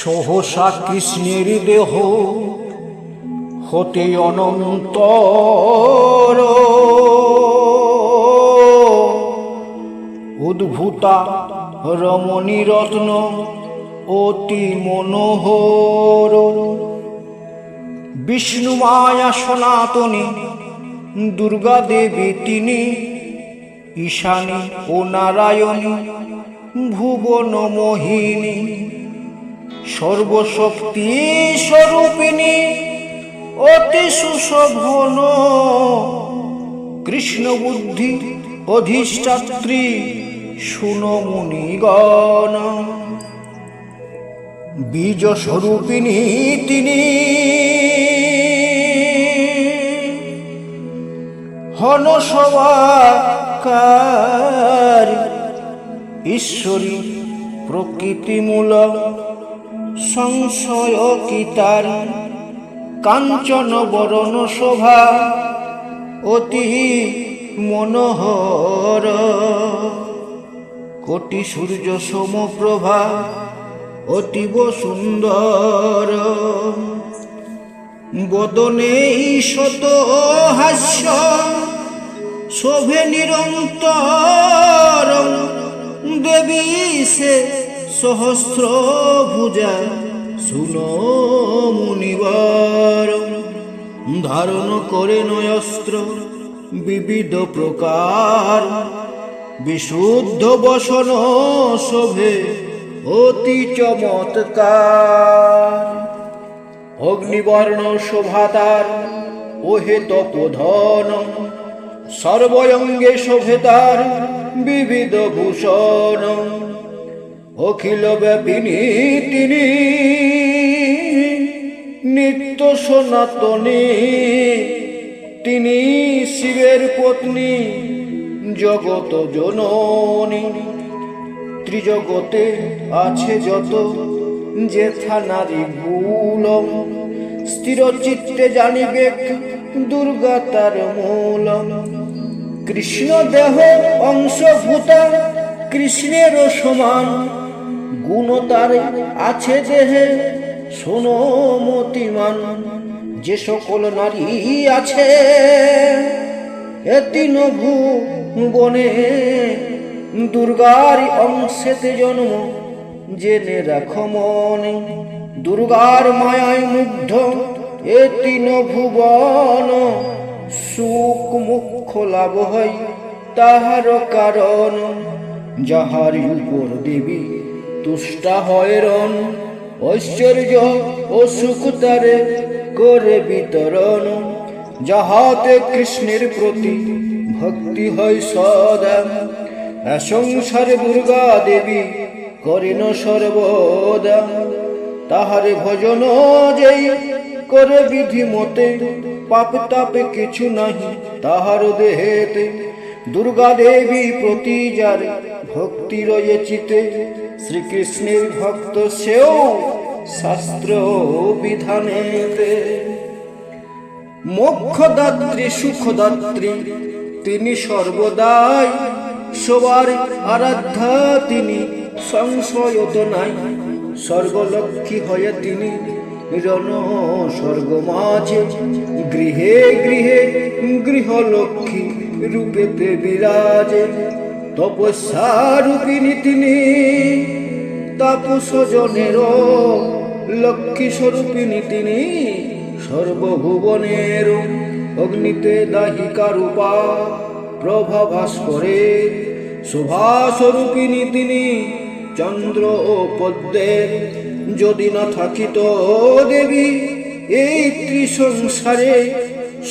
সহসা কৃষ্ণের দেহ হতে অনন্ত উদ্ভূতা রমণী রত্ন অতি মনোহর। বিষ্ণু মায়া সনাতনী দুর্গা দেবী তিনি, ঈশানী ও নারায়ণী, ভুবন মোহিনী। সর্বশক্তি স্বরূপিণী অতি সুশোভন কৃষ্ণ বুদ্ধি অধিষ্ঠাত্রী সুনমুনিগণ। বীজ স্বরূপিণী তিনি। হনসবাকার ঈশ্বরী প্রকৃতিমূলক সংশয় কি তার কাঞ্চন বরণ শোভা অতি মনোহর। কোটি সূর্য সমপ্রভা অতীব সুন্দর। বদনে শত হাস্য শোভে নিরন্তর। দেবী সে সহস্র ভুজা, শুনো মুনিবার। ধারণ করে নয়স্ত্র, বিবিধ প্রকার। বিশুদ্ধ বসন শোভে অতি চমৎকার। অগ্নিবর্ণ শোভাতার, ওহে তপোধন। সর্বয়ঙ্গে শোভেতার বিবিধ ভূষণ। অখিল ব্যাপিনী তিনি নিত্য সনাতনী। তিনি শিবের পত্নী জগত জননী। ত্রিজগতে আছে যত যেথা নারী মূলম স্থির চিত্তে জানিবে দুর্গা তার মূলম। কৃষ্ণ দেহ অংশভূতা কৃষ্ণের সমান। গুণ তার আছে দেহে। শোনো মতিমান, যে সকল নারী আছে, এ তিন ভুবনে দুর্গার অংশেতে জন্ম, জেনে রাখো মনে। দুর্গার মায়ায় মুগ্ধ, এ তিন ভুবন সুখ মুখ্য লাভ হয় তাহার কারণ, যাহার উপর দেবী তুষ্টা হয় রণ ঐশ্বর্য ও সুখ তারে করে বিতরণ। যাহাতে কৃষ্ণের প্রতি ভক্তি হয় সদা সংসারে দুর্গা দেবী করেন সর্বদা। তাহারে ভজন যেই করে বিধি মতে, পাপ তাপে কিছু নাহি তাহার দেহেতে। দুর্গা দেবী প্রতি যার ভক্তি রয়েছিতে শ্রীকৃষ্ণের ভক্ত সেও শাস্ত্র বিধানেতে মোক্ষদাত্রী, সুখদাত্রী, তিনি সর্বদাই সবার আরাধ্যা, তিনি সংশয়ত নাই। স্বর্গলক্ষ্মী হয়ে তিনি রণ স্বর্গ মাঝে, গৃহে গৃহে গৃহলক্ষ্মী রূপেতে বিরাজে। তপস্যা রূপিণী তিনি তাপস জনের লক্ষ্মী স্বরূপিণী তিনি সর্বভুবনের অগ্নিতে দাহিকা রূপা প্রভা ভাস করে। শোভা স্বরূপিণী তিনি চন্দ্র ও পদ্মের যদি না থাকিত দেবী, এই ত্রিসংসারে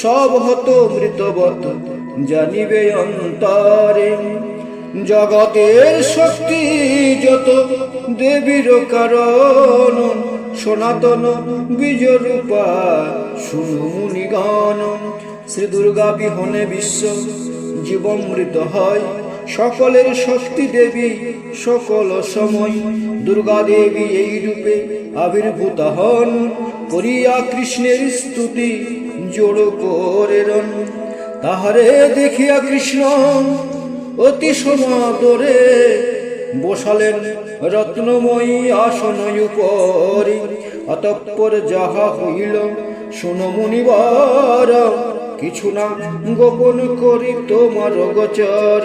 সব হত মৃতবত জানিবে অন্তরে। জগতের শক্তি যত দেবীর কারণ, সনাতন বীজরূপা সুমুনিগণ শ্রী দুর্গা বিহনে বিশ্ব জীবমৃত হয়। সকলের শক্তি দেবী সকল সময়। দুর্গা দেবী এই রূপে আবির্ভূত হন। করিয়া কৃষ্ণের স্তুতি জোড় করে রন। তাহারে দেখিয়া কৃষ্ণ অতি সমাদরে বসালেন রত্নময়ী আসন উপরে অতঃপর যাহা হইল, শোনো মুনিবার, কিছু না গোপন করি তোমার গোচর।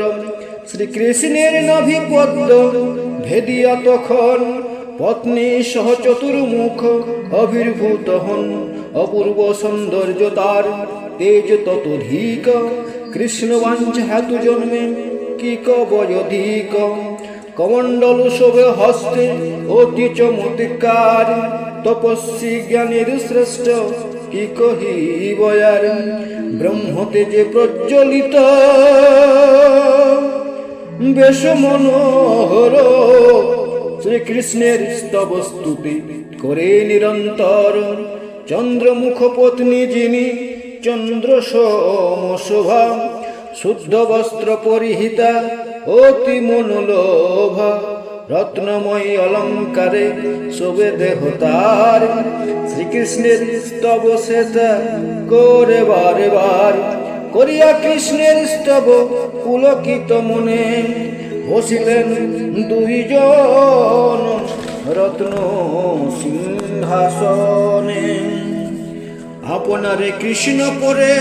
শ্রীকৃষ্ণের নাভি পদ্ম ভেদিয়া তখন, পত্নী সহ চতুর্মুখ আবির্ভূত হন। অপূর্ব সৌন্দর্য তার, তেজ ততোধিক। কৃষ্ণ বাঞ্ছ হেতু জন্মে কি কবয়ধিক কমণ্ডল শোভে হস্তে অতি চমৎকার। তপস্বী জ্ঞানীর শ্রেষ্ঠ, কি কহিবয়ার ব্রহ্মতে যে প্রজ্বলিত। বেশ মনোহর। শ্রীকৃষ্ণের স্তব স্তুতি করে নিরন্তর। চন্দ্রমুখ পত্নী যিনি চন্দ্র শোভা শুদ্ধ বস্ত্র পরিহিতা অতি মনোলোভা, রত্নময়ী অলঙ্কারে শোভে দেহ তার। শ্রীকৃষ্ণের স্তব সেতা করে বারে বার, করিয়া কৃষ্ণের স্তব পুলকিত মনে। বসিলেন দুইজন রত্ন সিংহাসনে। আপনারে কৃষ্ণ পরে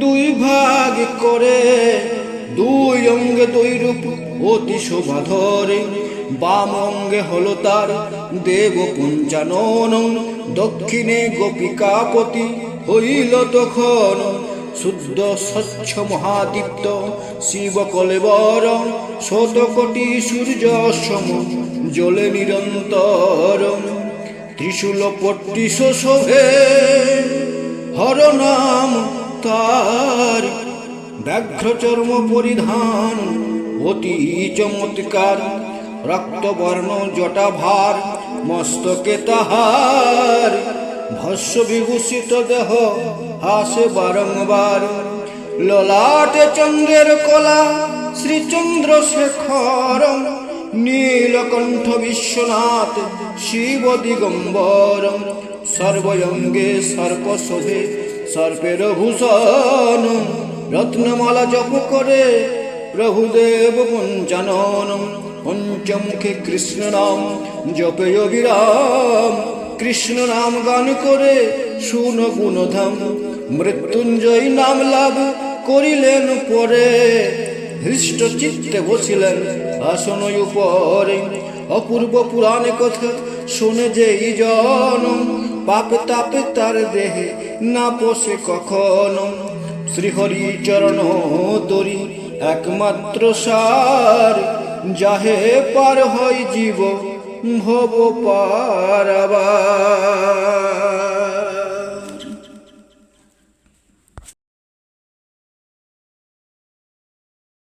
দুই ভাগ করে দুই অঙ্গে দুই রূপ অতি শোভা ধরে বাম অঙ্গে হলো তার দেব পঞ্চানন। দক্ষিণে গোপিকাপতি হইল তখন শুদ্ধ স্বচ্ছ মহাদীপ্ত শিব কলেবর শত কোটি সূর্য সম জলে নিরন্তর। ত্রিশূল পট্টিশ শোভে হর নাম তার ব্যাঘ্র চর্ম পরিধান, অতি চমৎকার, রক্তবর্ণ জটা ভার মস্তকে তাহার ভস্য বিভূষিত দেহ হাসে বারংবার। ললাটে চন্দ্রের কলা, শ্রীচন্দ্র শেখর, নীলকণ্ঠ বিশ্বনাথ, শিব দিগম্বর সর্বঙ্গে সর্প শোভে সর্পের ভূষণ, রত্নমালা জপ করে প্রভুদেব পঞ্চানন পঞ্চমুখে কৃষ্ণ নাম জপে অবিরাম, কৃষ্ণ নাম গান করে শুন গুণধাম, মৃত্যুঞ্জয় নাম লাভ করিলেন পরে। হৃষ্ট চিত্তে বসিলেন আসন উপরে, অপূর্ব পুরাণে কথা শুনে যেই জন, পাপ তাপে তার দেহে না পোষে কখনো। শ্রীহরি চরণ তরি একমাত্র সার। যাহে পার হয় জীব ভব পারাবার